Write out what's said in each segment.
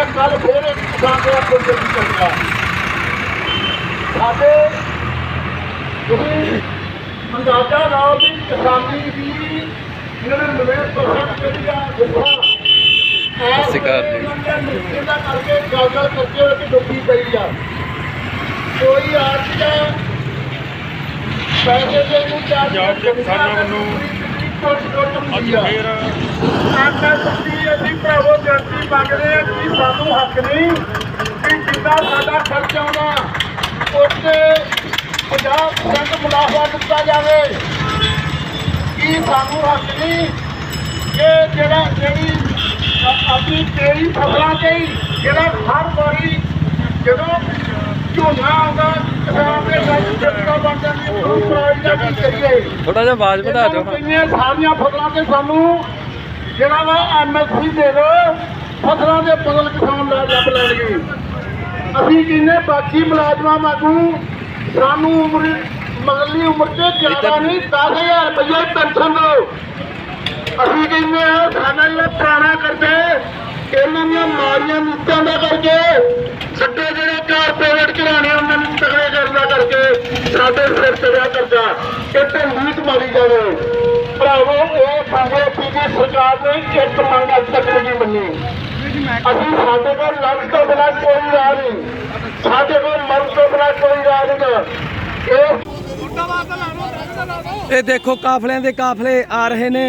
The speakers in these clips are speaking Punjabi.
ਮੈਂ ਕੱਲ ਫੇਰ ਇੱਕ ਕਿਸਾਨ ਦੇ ਕੋਲ ਚੱਲੀ ਚੱਲਿਆ ਸਾਡੇ ਤੁਸੀਂ ਅੰਦਾਜ਼ਾ ਲਾਓ ਵੀ ਕਿਸਾਨੀ ਦੀ ਨਵੇਂ ਪਰਸੈਂਟ ਜਿਹੜੀ ਆ ਗੁਫਾ ਸਤਿ ਸ਼੍ਰੀ ਅਕਾਲ ਜੀ। ਇਹਦਾ ਕਰਕੇ ਗੱਲ ਗੱਲ ਕਰਕੇ ਉਹ ਕਿ ਡੁੱਬੀ ਪਈ ਆ। ਕੋਈ ਆਰਟਿਕ ਪੈਸੇ ਦੇ ਨੂੰ ਚਾਰ ਪੰਜਾਬ ਦੇ ਕਿਸਾਨਾਂ ਵੱਲੋਂ ਅੱਜ ਫੇਰ ਐਮਐਸਪੀ ਅਸੀਂ ਭਰਾਵੋ ਬੇਨਤੀ ਮੰਗਦੇ ਆ ਕਿ ਸਾਨੂੰ ਹੱਕ ਨਹੀਂ ਕਿ ਜਿੰਨਾ ਸਾਡਾ ਖਰਚ ਆਉਣਾ ਉੱਤੇ 50% ਮੁਨਾਫਾ ਦਿੱਤਾ ਜਾਵੇ। ਕੀ ਸਾਨੂੰ ਹੱਕ ਨਹੀਂ ਕਿ ਜਿਹੜਾ ਜਿਹੜੀ ਆਪਣੀ ਤੇਰੀ ਫਸਲਾਂ ਤੇ ਹੀ ਜਿਹੜਾ ਹਰ ਵਾਰੀ ਜਦੋਂ ਝੋਨਾ ਆਉਂਦਾ ਕਿਸਾਨ ਦੇ ਗੱਲ ਚੱਕਾ ਬਣ ਜਾਂਦੀ ਹੈ ਉਹ ਕੀ ਕਰੀਏ? ਥੋੜਾ ਜਿਹਾ ਆਵਾਜ਼ ਵਧਾ ਦਿਓ। ਸਾਰੀਆਂ ਫਸਲਾਂ ਤੇ ਸਾਨੂੰ ਜਿਹੜਾ ਵਾ ਐਮਐਸਪੀ ਦੇ ਦਿਓ ਫਸਲਾਂ ਦੇ ਬਦਲ ਕਿਸਾਨ ਲੈ ਜੱਬ ਲੈਣਗੇ। ਅਸੀਂ ਕਹਿੰਦੇ ਬਾਕੀ ਮੁਲਾਜ਼ਮਾਂ ਵਾਂਗੂ ਸਾਨੂੰ ਉਮਰ ਮਗਲੀ ਉਮਰ ਤੇ ਜ਼ਿਆਦਾ ਨਹੀਂ 10000 ਰੁਪਏ ਪੈਨਸ਼ਨ ਦਿਓ। ਅਸੀਂ ਕਹਿੰਦੇ ਆ ਸਾਡਾ ਜਿਹੜਾ ਪੁਰਾਣਾ ਕਰਦੇ ਇਹਨਾਂ ਦੀਆਂ ਮਾਰੀਆਂ ਨੀਤਾਂ ਦਾ ਕਰਕੇ ਸਾਡੇ ਜਿਹੜੇ ਕਾਰਪੋਰੇਟ ਘਰਾਣੇ ਉਹਨਾਂ ਨੂੰ ਤਗੜੇ ਕਰਨ ਦਾ ਕਰਕੇ ਸਾਡੇ ਸਿਰ ਚੜਿਆ ਕਰਦਾ ਇਹ ਤੇ ਨੀਤ ਮਾਰੀ ਜਾਵੇ। ਭਰਾਵੋ ਇਹ ਸਾਡੇ ਪੀਜੀ ਸਰਕਾਰ ਨੇ ਇੱਕ ਮੰਗ ਅੱਜ ਤੱਕ ਨਹੀਂ ਮੰਨੀ। ਅਸੀਂ ਸਾਡੇ ਕੋਲ ਲੜਨ ਤੋਂ ਬਿਨਾਂ ਕੋਈ ਰਾਹ ਨਹੀਂ ਸਾਡੇ ਕੋਲ ਮਰਨ ਤੋਂ ਬਿਨਾਂ ਕੋਈ ਰਾਹ ਨਹੀਂ ਇਹ ਦੇਖੋ ਕਾਫਲਿਆਂ ਦੇ ਕਾਫਲੇ ਆ ਰਹੇ ਨੇ।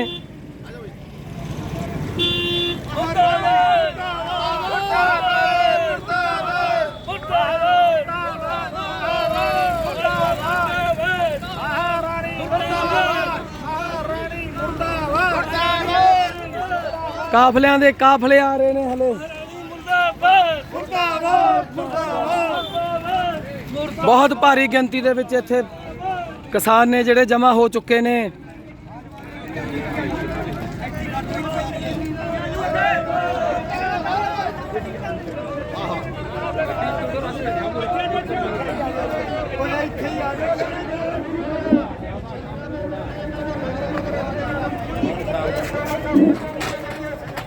ਕਾਫਲਿਆਂ ਦੇ ਕਾਫਲੇ ਆ ਰਹੇ ਨੇ ਹਲੇ। ਬਹੁਤ ਭਾਰੀ ਗਿਣਤੀ ਦੇ ਵਿੱਚ ਇੱਥੇ ਕਿਸਾਨ ਨੇ ਜਿਹੜੇ ਜਮ੍ਹਾਂ ਹੋ ਚੁੱਕੇ ਨੇ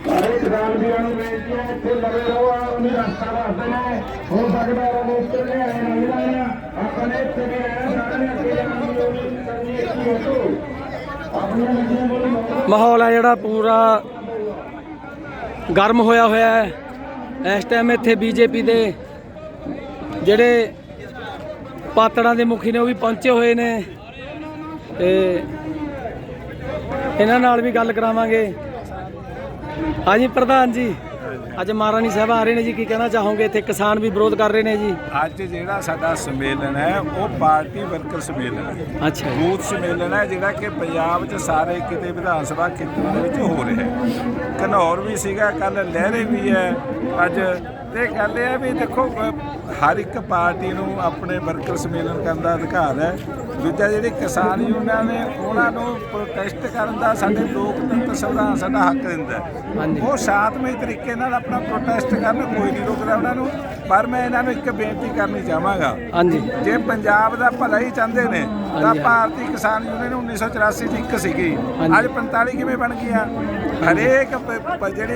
ਸਾਰੇ ਕਿਸਾਨ ਵੀਰਾਂ ਨੂੰ ਬੇਨਤੀ ਹੈ ਇੱਥੇ ਲਗੇ ਰਹੋ ਉਹਨੇ ਰਸਤਾ ਦੱਸਦੇ ਨੇ ਹੋ। ਸਕਦਾ ਉਹ ਮੋਟਰ ਆਏ ਨਹੀਂ ਲੈਣਾ ਆਪਣੇ ਇੱਥੇ ਵੀ ਰਹਿਣਾ ਸਾਰਿਆਂ ਅੱਗੇ ਜਾਣ ਦੀ ਲੋੜ ਕਰਨੀ ਹੈ ਕੀ ਆਪਣੀਆਂ ਨਦੀਆਂ ਕੋਲ ਮਾਹੌਲ ਹੈ ਜਿਹੜਾ ਪੂਰਾ ਗਰਮ ਹੋਇਆ ਹੋਇਆ ਹੈ। ਇਸ ਟਾਈਮ ਇੱਥੇ ਬੀਜੇਪੀ ਦੇ ਜਿਹੜੇ ਪਾਤੜਾਂ ਦੇ ਮੁਖੀ ਨੇ, ਉਹ ਵੀ ਪਹੁੰਚੇ ਹੋਏ ਨੇ। ਤੇ ਇਹਨਾਂ ਨਾਲ ਵੀ ਗੱਲ ਕਰਾਵਾਂਗੇ। ਹਾਂਜੀ ਪ੍ਰਧਾਨ ਜੀ। ਅੱਜ ਮਹਾਰਾਣੀ ਸਾਹਿਬ ਆ ਰਹੇ ਨੇ ਜੀ ਕੀ ਕਹਿਣਾ ਚਾਹੋਗੇ? ਇੱਥੇ ਕਿਸਾਨ ਵੀ ਵਿਰੋਧ ਕਰ ਰਹੇ ਨੇ ਜੀ। ਅੱਜ ਜਿਹੜਾ ਸਾਡਾ ਸੰਮੇਲਨ ਹੈ ਉਹ ਪਾਰਟੀ ਵਰਕਰ ਸੰਮੇਲਨ ਹੈ। ਅੱਛਾ ਬੂਥ ਸੰਮੇਲਨ ਹੈ ਜਿਹੜਾ ਕਿ ਪੰਜਾਬ 'ਚ ਸਾਰੇ ਕਿਤੇ ਵਿਧਾਨ ਸਭਾ ਖੇਤਰਾਂ ਦੇ ਵਿੱਚ ਹੋ ਰਿਹਾ ਹੈ। ਘਨੌਰ ਵੀ ਸੀਗਾ ਕੱਲ ਲਹਿਰੇ ਵੀ ਹੈ। ਅੱਜ ਤੇ ਗੱਲ ਇਹ ਹੈ ਵੀ ਦੇਖੋ ਹਰ ਇੱਕ ਪਾਰਟੀ ਨੂੰ ਆਪਣੇ ਵਰਕਰ ਸੰਮੇਲਨ ਕਰਨ ਦਾ ਅਧਿਕਾਰ ਹੈ। ਦੂਜਾ ਜਿਹੜੇ ਕਿਸਾਨ ਯੂਨੀਅਨਾਂ ਨੇ ਉਹਨਾਂ ਨੂੰ ਪ੍ਰੋਟੈਸਟ ਕਰਨ ਦਾ ਸਾਡੇ ਲੋਕਤੰਤਰ ਸੰਵਿਧਾਨ ਸਾਡਾ ਹੱਕ ਦਿੰਦਾ। ਉਹ ਸ਼ਾਂਤਮਈ ਤਰੀਕੇ ਨਾਲ ਆਪਣਾ ਪ੍ਰੋਟੈਸਟ ਕਰਨ ਕੋਈ ਨਹੀਂ ਰੋਕਦਾ ਉਹਨਾਂ ਨੂੰ ਪਰ ਮੈਂ ਇਹਨਾਂ ਨੂੰ ਇੱਕ ਬੇਨਤੀ ਕਰਨੀ ਚਾਹਾਂਗਾ। ਹਾਂਜੀ। ਜੇ ਪੰਜਾਬ ਦਾ ਭਲਾ ਹੀ ਚਾਹੁੰਦੇ ਨੇ ਤਾਂ। ਭਾਰਤੀ ਕਿਸਾਨ ਯੂਨੀਅਨ 1984 ਚ ਇੱਕ ਸੀਗੀ। ਅੱਜ 45 ਕਿਵੇਂ ਬਣ ਗਈਆਂ? ਹਰੇਕ ਪ- ਪ- ਜਿਹੜੀ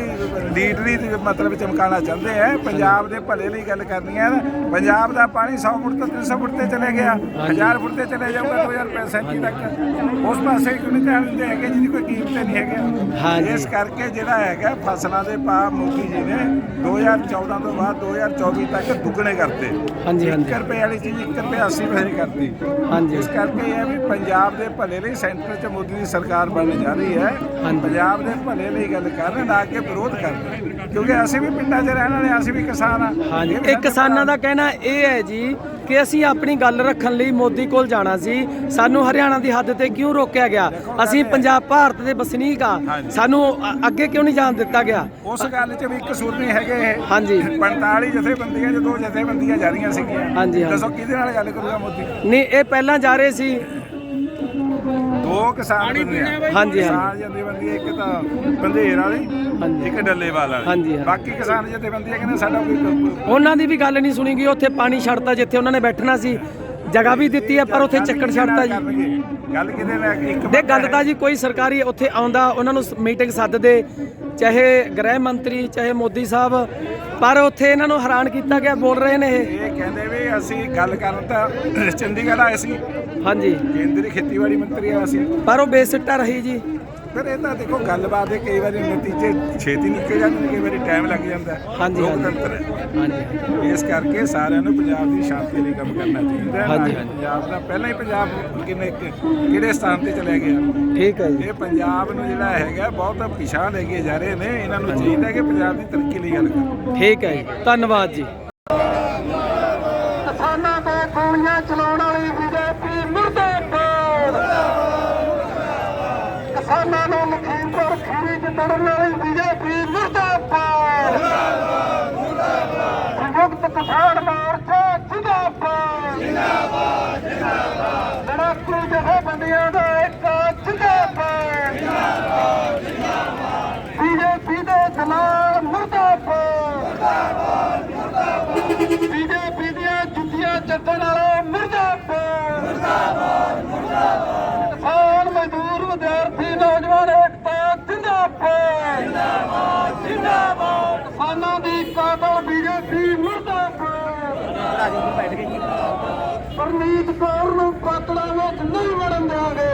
ਲੀਡਰੀ ਦੀ ਮਤਲਬ ਚਮਕਾਉਣਾ ਚਾਹੁੰਦੇ ਆ ਪੰਜਾਬ ਦੇ ਭਲੇ ਲਈ ਗੱਲ ਕਰਨੀ ਹੈ ਨਾ ਪੰਜਾਬ ਦਾ ਪਾਣੀ 100 ਫੁੱਟ ਤੋਂ 300 ਫੁੱਟ ਤੇ ਚਲੇ ਗਿਆ। 1000 ਫੁੱਟ ਤੇ ਚਲੇ ਜਾਊਗਾ 2035 ਤੱਕ। ਉਸ ਪਾਸੇ ਕਿਉਂ ਨਹੀਂ ਧਿਆਨ ਦਿੰਦੇ ਹੈਗੇ ਜਿਹਦੀ ਕੋਈ ਕੀਮਤ ਨਹੀਂ ਹੈਗੀ। ਹਾਂਜੀ। ਇਸ ਕਰਕੇ ਜਿਹੜਾ ਹੈਗਾ ਫਸਲਾਂ ਦੇ ਭਾਅ ਮੋਦੀ ਜੀ ਨੇ 2014 ਤੋਂ ਬਾਅਦ 2024 ਤੱਕ ਦੁੱਗਣੇ ਕਰਤੇ। ਹਾਂਜੀ, ਹਾਂਜੀ। ਰੁਪਏ ਵਾਲੀ ਚੀਜ਼ 1 ਰੁਪਏ 80 ਪੈਸੇ ਕਰਤੀ। ਹਾਂਜੀ। ਇਸ ਕਰਕੇ ਇਹ ਵੀ ਪੰਜਾਬ ਦੇ ਭਲੇ ਲਈ ਸੈਂਟਰ 'ਚ ਮੋਦੀ ਦੀ ਸਰਕਾਰ ਬਣਨ ਜਾ ਰਹੀ ਹੈ। ਪੰਜਾਬ ਦੇ ਭਲੇ ਲਈ ਗੱਲ ਕਰ ਰਹੇ ਨਾ ਕਿ ਵਿਰੋਧ ਕਰ ਰਹੇ ਕਿਉਂਕਿ ਅਸੀਂ ਵੀ ਪਿੰਡਾਂ 'ਚ ਰਹਿਣ ਵਾਲੇ ਅਸੀਂ ਵੀ ਕਿਸਾਨ ਆ ਹਾਂਜੀ। ਇਹ ਕਿਸਾਨਾਂ ਦਾ ਕਹਿਣਾ ਇਹ ਹੈ ਜੀ ਕਿ ਅਸੀਂ ਆਪਣੀ ਗੱਲ ਰੱਖਣ ਲਈ ਮੋਦੀ ਕੋਲ ਜਾਣਾ ਸੀ। ਸਾਨੂੰ ਹਰਿਆਣਾ ਦੀ ਹੱਦ ਤੇ ਕਿਉਂ ਰੋਕਿਆ ਗਿਆ? ਅਸੀਂ ਪੰਜਾਬ ਭਾਰਤ ਦੇ ਵਸਨੀਕ ਆ। ਸਾਨੂੰ ਅੱਗੇ ਕਿਉਂ ਨਹੀਂ ਜਾਣ ਦਿੱਤਾ ਗਿਆ? ਉਸ ਗੱਲ 'ਚ ਵੀ ਇੱਕ ਕਸੂਰ ਨਹੀਂ ਹੈਗੇ ਹਾਂਜੀ। 45 ਜਥੇਬੰਦੀਆਂ 'ਚ ਦੋ ਜਥੇਬੰਦੀਆਂ ਜਾ ਰਹੀਆਂ ਸੀਗੀਆਂ। ਹਾਂਜੀ। ਦੱਸੋ ਕਿਹਦੇ ਨਾਲ ਗੱਲ ਕਰੂਗਾ ਮੋਦੀ? ਨਹੀਂ ਇਹ ਪਹਿਲਾਂ ਜਾ ਰਹੇ ਸੀ। ਦੋ ਕਿਸਾਨ ਬੰਦੇ ਆ। ਹਾਂਜੀ ਹਾਂਜੀ। ਕਿਸਾਨ ਜਥੇਬੰਦੀ ਇੱਕ ਤਾਂ ਬੰਦੇਰ ਵਾਲੀ ਹਾਂਜੀ। ਇੱਕ ਡੱਲੇਵਾਲ ਵਾਲੀ। ਹਾਂਜੀ, ਹਾਂਜੀ। ਬਾਕੀ ਕਿਸਾਨ ਜਥੇਬੰਦੀਆਂ ਕਹਿੰਦੇ ਸਾਡਾ ਕੋਈ ਉਹਨਾਂ ਦੀ ਵੀ ਗੱਲ ਨਹੀਂ ਸੁਣੀ ਗਈ ਉੱਥੇ ਪਾਣੀ ਛੱਡਤਾ ਜਿੱਥੇ ਉਹਨਾਂ ਨੇ ਬੈਠਣਾ ਸੀ। ਜਗ੍ਹਾ ਵੀ ਦਿੱਤੀ ਹੈ ਪਰ ਉੱਥੇ ਚੱਕਰ ਛੱਡਤਾ ਜੀ। ਗੱਲ ਕਿਤੇ ਲੈ ਕੇ? ਇੱਕ ਦੇ ਗੱਲ ਤਾਂ ਜੀ ਕੋਈ ਸਰਕਾਰੀ ਉੱਥੇ ਆਉਂਦਾ ਉਹਨਾਂ ਨੂੰ ਮੀਟਿੰਗ ਸੱਦਦੇ ਚਾਹੇ ਗ੍ਰਹਿ ਮੰਤਰੀ ਚਾਹੇ ਮੋਦੀ ਸਾਹਿਬ ਪਰ ਉੱਥੇ ਇਹਨਾਂ ਨੂੰ ਹੈਰਾਨ ਕੀਤਾ ਗਿਆ ਬੋਲ ਰਹੇ ਨੇ ਇਹ। ਇਹ ਕਹਿੰਦੇ ਵੀ ਅਸੀਂ ਗੱਲ ਕਰਨ ਤਾਂ ਚੰਡੀਗੜ੍ਹ ਆਏ ਸੀ। ਹਾਂਜੀ। ਕੇਂਦਰੀ ਖੇਤੀਬਾੜੀ ਮੰਤਰੀ ਆ ਅਸੀਂ ਪਰ ਉਹ ਬੇਸਿੱਟਾ ਰਹੀ ਜੀ। ਫਿਰ ਇਹ ਤਾਂ ਦੇਖੋ ਗੱਲਬਾਤ ਦੇ ਕਈ ਵਾਰੀ ਨਤੀਜੇ ਛੇਤੀ ਨਿਕਲ ਜਾਂਦੇ ਨੇ ਕਈ ਵਾਰੀ ਟਾਈਮ ਲੱਗ ਜਾਂਦਾ ਹੈ। ਹਾਂਜੀ, ਹਾਂਜੀ। ਲੋਕਤੰਤਰ ਹੈ। ਹਾਂਜੀ ਇਸ ਕਰਕੇ ਸਾਰਿਆਂ ਨੂੰ ਪੰਜਾਬ ਦੀ ਸ਼ਾਂਤੀ ਲਈ ਕੰਮ ਕਰਨਾ ਚਾਹੀਦਾ ਹੈ। ਹਾਂਜੀ, ਪੰਜਾਬ ਦਾ ਪਹਿਲਾਂ ਹੀ ਪੰਜਾਬ ਕਿੰਨੇ ਕਿਹੜੇ ਸਥਾਨ ਤੇ ਚਲੇ ਗਿਆ? ਠੀਕ ਹੈ ਜੀ। ਇਹ ਪੰਜਾਬ ਨੂੰ ਜਿਹੜਾ ਹੈਗਾ ਬਹੁਤ ਪਿਛਾਂ ਲੈ ਕੇ ਜਾ ਰਹੇ ਨੇ। ਇਹਨਾਂ ਨੂੰ ਚਾਹੀਦਾ ਕਿ ਪੰਜਾਬ ਦੀ ਤਰੱਕੀ ਲਈ ਗੱਲ ਕਰੋ ਠੀਕ ਹੈ ਜੀ। ਧੰਨਵਾਦ ਜੀ। ਕਿਸਾਨਾਂ ਤੇ ਗੋਲੀਆਂ ਚਲਾਉਣ ਵਾਲੀ ਬੀਜੇਪੀ ਮੁਰਦਾਬਾਦ ਕਿਸਾਨਾਂ ਨੂੰ ਲਖੀਮਪੁਰ ਖੀਰੀ ਚ ਤੜਨ ਵਾਲੀ ਬੀਜੇਪੀ ਮੁਰਦਾਬਾਦ ਸੰਯੁਕਤ ਕਿਸਾਨ ਮੋਰਚਾ ਜਿੰਦਾਬਾਦ ਜਿੰਦਾਬਾਦ ਜਿੰਦਾਬਾਦ ਲੜਾਕੂ ਜਥੇਬੰਦੀਆਂ ਦਾ ਇੱਕ ਜਿੰਦਾਬਾਦ ਜਿੰਦਾਬਾਦ ਬੀਜੇਪੀ ਦੇ ਦਲਾਲ ਮੁਰਦਾਬਾਦ ਬੀਜੇਪੀ ਦੀਆਂ ਜੁੱਤੀਆਂ ਚੱਟਣ ਵਾਲੇ ਮੁਰਦਾਬਾਦ ਮੁਰਦਾਬਾਦ ਮੁਰਦਾਬਾਦ ਕਿਸਾਨ ਮਜ਼ਦੂਰ ਵਿਦਿਆਰਥੀ ਨੌਜਵਾਨ ਏਕਤਾ ਜਿੰਦਾਬਾਦ ਜਿੰਦਾਬਾਦ ਜਿੰਦਾਬਾਦ ਕਿਸਾਨਾਂ ਦੀ ਕਾਤਲ ਬੀਜੇਪੀ ਮੁਰਦਾਬਾਦ ਪਰਨੀਤ ਕੌਰ ਨੂੰ ਪਾਤੜਾ ਵਿੱਚ ਨਹੀਂ ਵੜਨ ਦਿਆਂਗੇ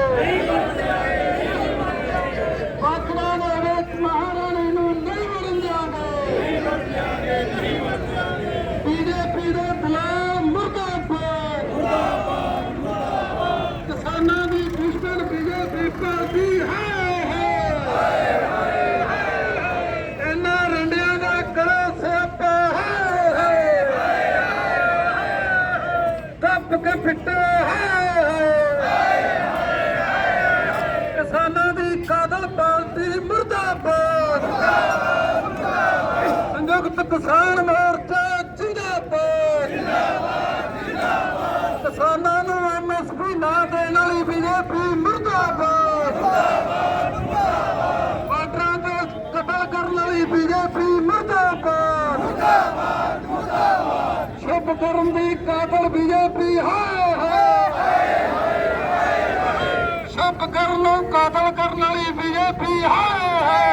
ਪਾਤੜਾ ਦੇ ਵਿੱਚ ਮਹਾਰਾਣੀ ਨੂੰ ਨਹੀਂ ਵੜਨ ਦਿਆਂਗੇ ਬੀਜੇਪੀ ਦੇ ਬਲਾ ਮੁਰਦਾਬਾਦ ਮੁਰਦਾਬਾਦ ਕਿਸਾਨਾਂ ਦੀ ਦੁਸ਼ਮਣ ਬੀਜੇਪੀ ਪਾਰਟੀ ਹੈ ਇਹਨਾਂ ਰੰਡਿਆਂ ਦਾ ਕਰੋ ਸਿਆਪਾ ਹੈ ਕੱਪ ਕੇ ਫਿੱਟੇ ਹੈ ਕਿਸਾਨਾਂ ਦੀ ਕਾਦਲ ਪਾਰਟੀ ਮੁਰਦਾਬਾਦ ਸੰਯੁਕਤ ਕਿਸਾਨ ਮੋਰਚਾ, ਜਿੰਦਾਬਾਦ। ਜਿੰਦਾਬਾਦ ਕਿਸਾਨਾਂ ਨੂੰ ਐਮਐਸਪੀ ਨਾ ਦੇਣ ਵਾਲੀ ਬੀਜੇਪੀ ਮੁਰਦਾਬਾਦ। ਬਾਰਡਰਾਂ ਤੇ ਕਤਲ ਕਰਨ ਵਾਲੀ ਬੀਜੇਪੀ ਮੁਰਦਾਬਾਦ। ਸ਼ੁਭ ਕਰਨ ਦੀ ਕਾਤਲ ਬੀਜੇਪੀ ਹਾਏ ਹਾਏ। ਸ਼ੁਭ ਕਰਨ ਨੂੰ ਕਾਤਲ ਕਰਨ ਵਾਲੀ ਬੀਜੇਪੀ ਹਾਏ ਹਾਏ।